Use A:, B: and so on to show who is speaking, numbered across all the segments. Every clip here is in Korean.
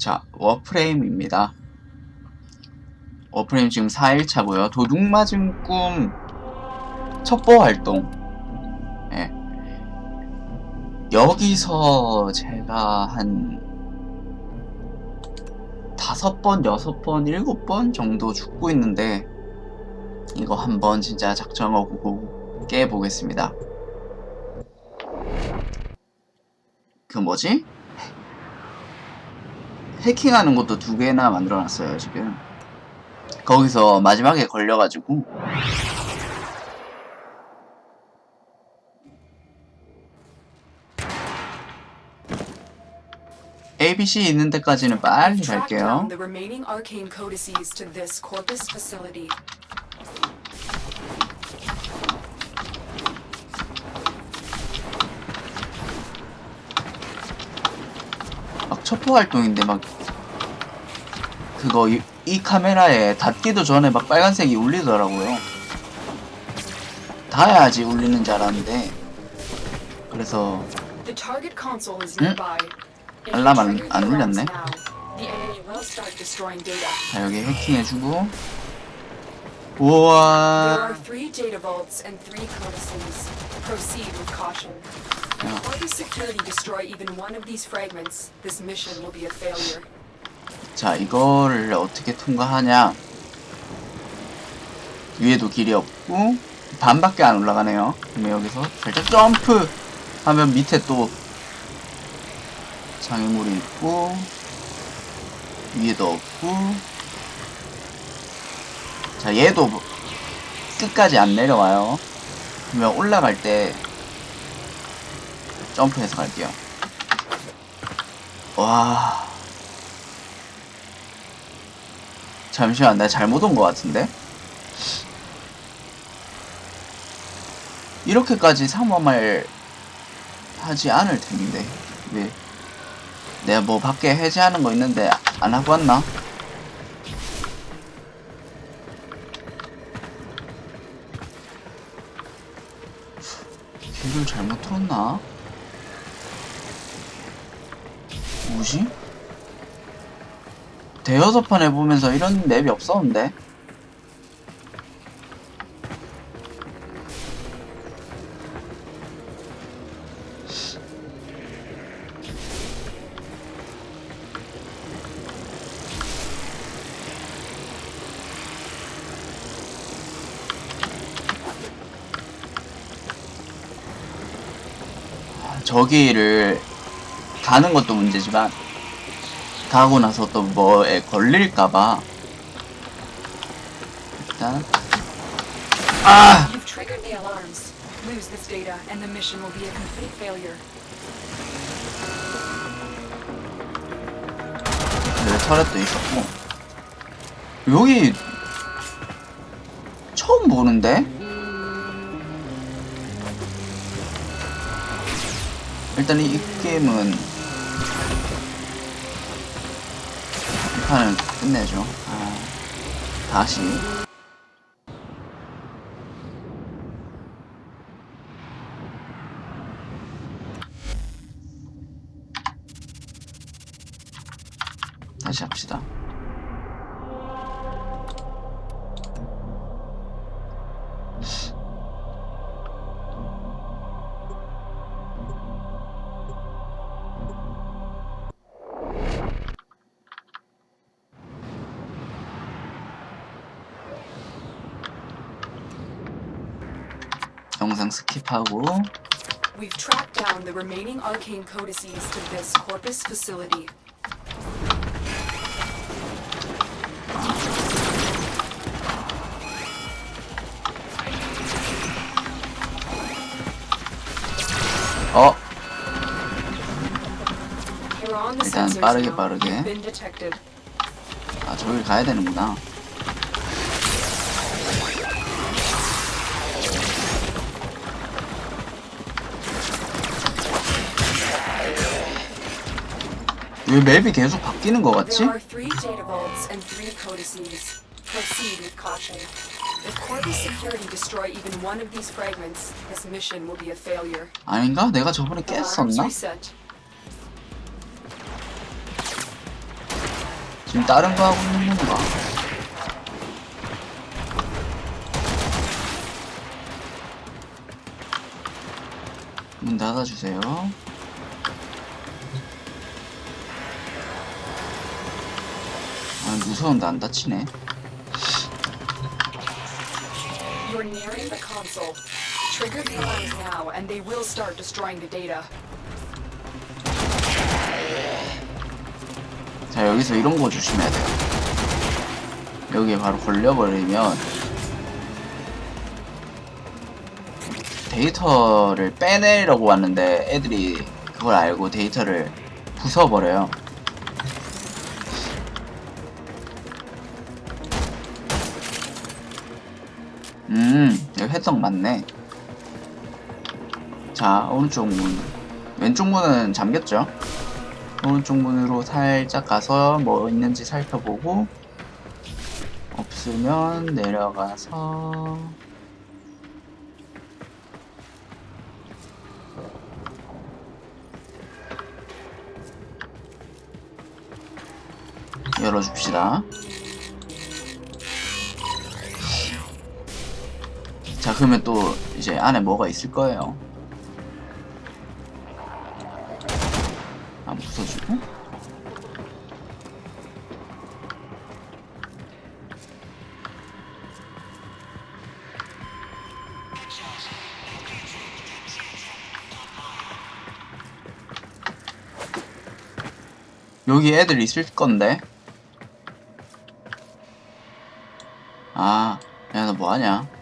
A: 자, 워프레임입니다. 워프레임 지금 4일차고요. 도둑 맞은 꿈 첩보 활동. 예. 여기서 제가 한 다섯 번, 여섯 번, 일곱 번 정도 죽고 있는데 이거 한번 진짜 작정하고 깨보겠습니다. 그 뭐지? 해킹하는 것도 두 개나 만들어놨어요 지금. 거기서 마지막에 걸려가지고 ABC 있는 데까지는 빨리 갈게요.
B: down the remaining arcane codices to this Corpus facility.
A: 막 첩보 활동인데 막 그거 이, 이 카메라에 닿기도 전에 막 빨간색이 울리더라고요. 닿아야지 울리는 줄 알았는데 그래서 응? 알람 안- 안 울렸네. 자 여기 해킹해주고 우와
B: caution. If. Corpus security destroy even one of these fragments, this mission will be a failure.
A: 자 이거를 어떻게 통과하냐 위에도 길이 없고 반밖에 안 올라가네요 그러면 여기서 살짝 점프 하면 밑에 또 장애물이 있고 위에도 없고 자 얘도 뭐 끝까지 안 내려와요 그러면 올라갈 때 점프해서 갈게요 와 잠시만, 내가 잘못 온 것 같은데? 이렇게까지 삼엄할 하지 않을 텐데. 왜? 내가 뭐 밖에 해제하는 거 있는데 안 하고 왔나? 길을 잘못 틀었나? 뭐지? 대여섯 판 해보면서 이런 맵이 없었는데? 아, 저기를 가는 것도 문제지만 가고 나서 또 뭐에 걸릴까봐 일단 아
B: You've triggered the alarms. Lose this data, and the mission will be a complete failure.
A: 여기 터렛도 있었고 여기 처음 보는데 일단 이, 이 게임은 판은 끝내죠. 아, 다시. 다시 합시다 스킵하고
B: We've tracked down the remaining arcane codices to this Corpus facility.
A: 어
B: You're on the
A: 일단
B: sensors
A: 빠르게
B: now.
A: 빠르게.
B: You've been detected.
A: 아, 저길 가야 되는구나. 왜 맵이 계속 바뀌는 것 같지?
B: There are three data vaults and three codices. Proceed with caution. If Corpus security destroy even one of these fragments, this mission will be a failure.
A: 아닌가? 내가 저번에
B: Alarms
A: 깼었나?
B: reset.
A: 지금 다른 거 하고 있는 건가? 문 닫아주세요. 아, 무서운데 안 다치네.
B: You're nearing the console. Trigger the alarms now, and they will start destroying the data.
A: 자, 여기서 이런 거 조심해야 돼요. 여기에 바로 걸려버리면 데이터를 빼내려고 왔는데 애들이 그걸 알고 데이터를 부숴버려요. 음, 여기 해석 맞네. 자, 오른쪽 문. 왼쪽 문은 잠겼죠? 오른쪽 문으로 살짝 가서 뭐 있는지 살펴보고 없으면 내려가서 열어줍시다. 자, 그러면 또 이제 안에 뭐가 있을 거예요. 안 부숴주고. 여기 애들 있을 건데. 아, 야, 너 뭐하냐?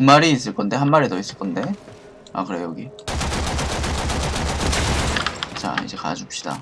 A: 두 마리 있을 건데, 한 마리 더 있을 건데. 아, 그래, 여기. 자, 이제 가줍시다.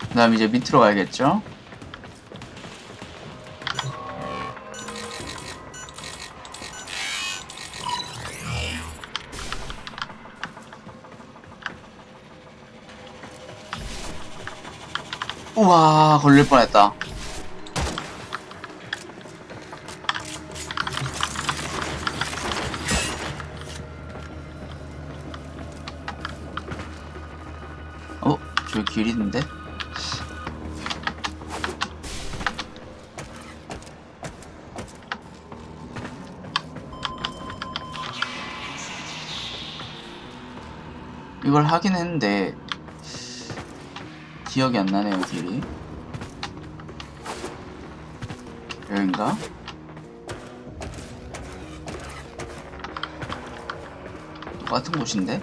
A: 그 다음 이제 밑으로 가야겠죠? 우와 걸릴 뻔했다 어? 저기 길 있는데? 이걸 하긴 했는데 기억이 안 나네요 길이 여긴가? 똑같은 곳인데?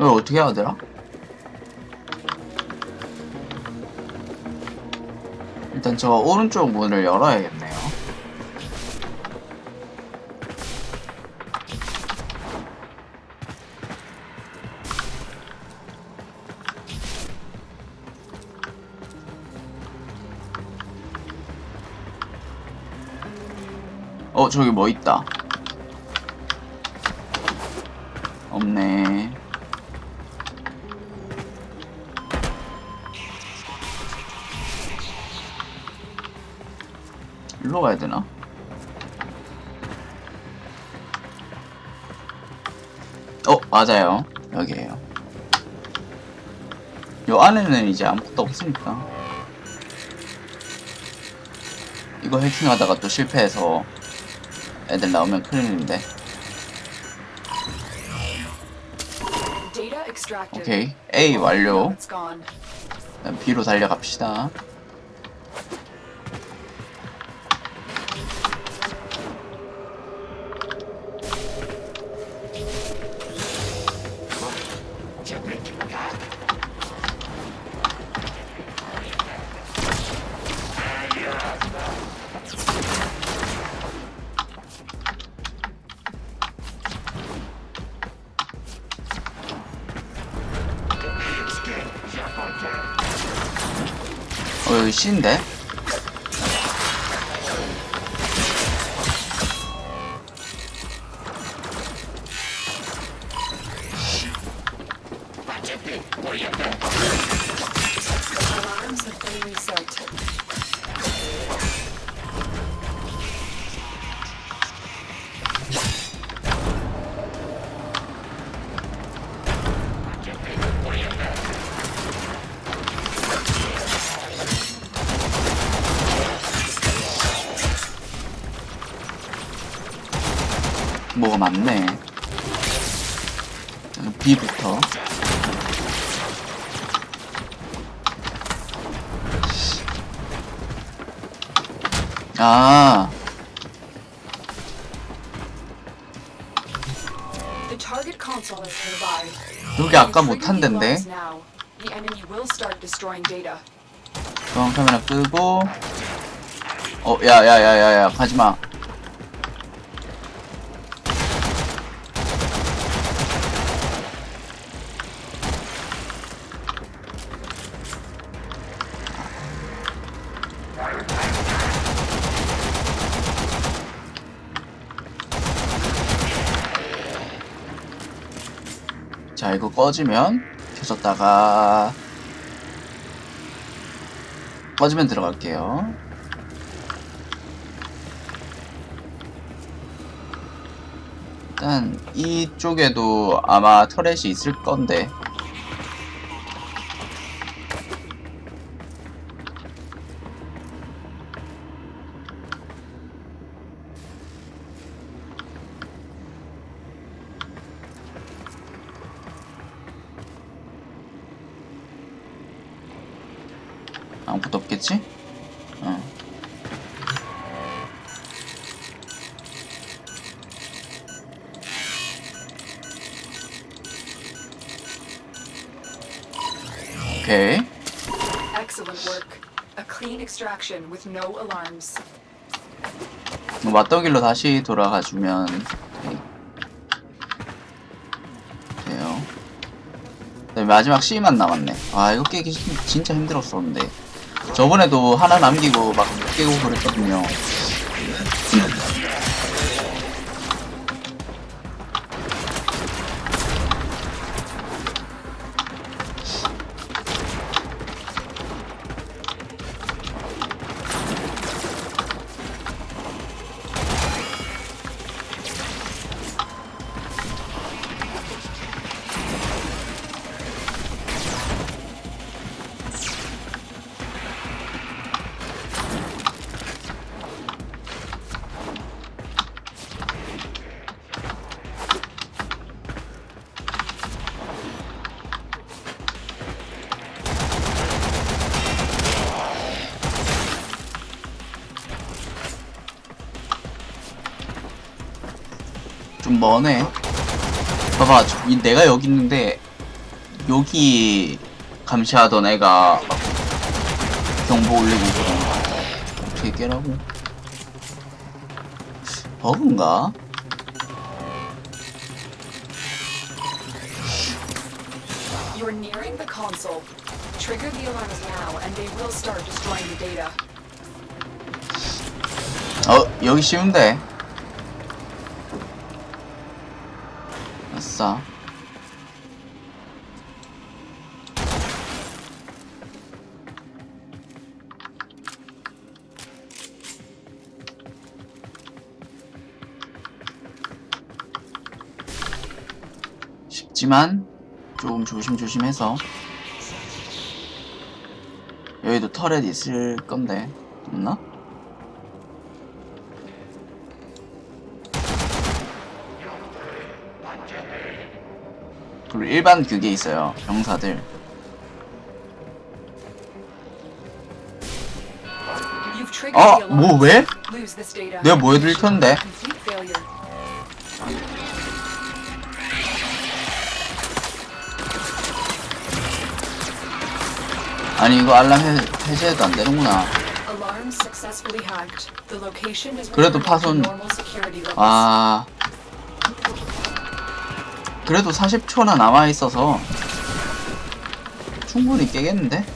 A: 이걸 어떻게 해야 되나? 일단 저 오른쪽 문을 열어야겠네요. 어, 저기 뭐 있다. 없네. 일로 가야 되나? 어, 맞아요. 여기에요. 요 안에는 이제 아무것도 없으니까. 이거 해킹하다가 또 실패해서 애들 나오면 큰일인데. 오케이. A 완료. B로 달려갑시다. 그 어, 여기 C인데? 뭐가 많네. B부터. 아. 여기 아까
B: Trigger
A: 못
B: the
A: 한 데인데.
B: alarms now. The enemy will start destroying data.
A: 중앙 카메라 끄고. 어, 야, 야, 야, 야, 야, 가지 마. 자, 이거 꺼지면 켜졌다가 꺼지면 들어갈게요. 일단 이쪽에도 아마 터렛이 있을 건데 아무것도 없겠지? 어. 오케이.
B: Excellent work. A clean extraction with no alarms.
A: 맞더길로 다시 돌아가주면 돼요. 네, 마지막 C만 남았네. 아 이거 깨기 진- 진짜 힘들었었는데 저번에도 하나 남기고 막 깨고 그랬거든요. 좀 머네. 봐봐, 저- 이 내가 여기 있는데 여기 감시하던 애가 막 경보 올리고 그런 어떻게 깨라고? 버그인가?
B: You're nearing the console. Trigger the alarms now and they will start destroying the data.
A: 어, 여기 쉬운데. 아싸. 쉽지만 조금 조심조심해서 여기도 터렛 있을 건데 없나? 그리고 일반 그게 있어요. 병사들. 어? 뭐 왜? 내가 뭐 해드릴 텐데? 아니 이거 알람 해, 해제해도 안 되는구나. 그래도 파손-. 아 그래도 40초나 남아있어서 충분히 깨겠는데?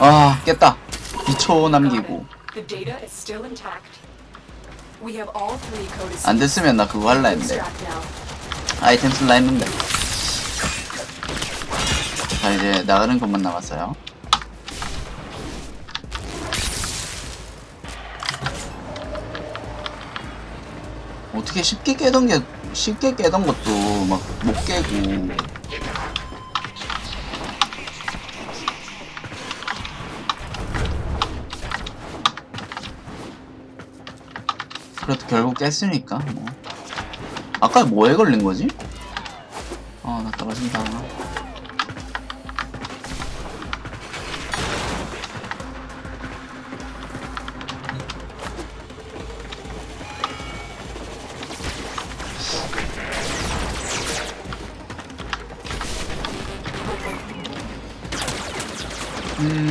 A: 아 깼다. 2초 남기고. 안 됐으면 나 그거 할라 했는데. 아이템 쓸라 했는데. 자 이제 나가는 것만 남았어요. 어떻게 쉽게 깨던 게 쉽게 깨던 것도 막 못 깨고 그래도 결국 깼으니까 뭐 아까 뭐에 걸린 거지? 아, 나 떨어진다.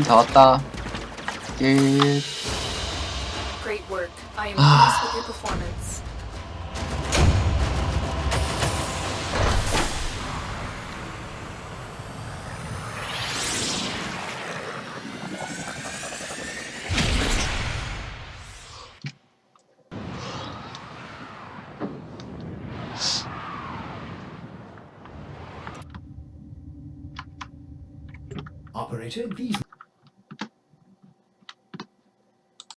A: 다 왔다. 끝.
B: Great work. I am pleased with your performance.
C: Operator, these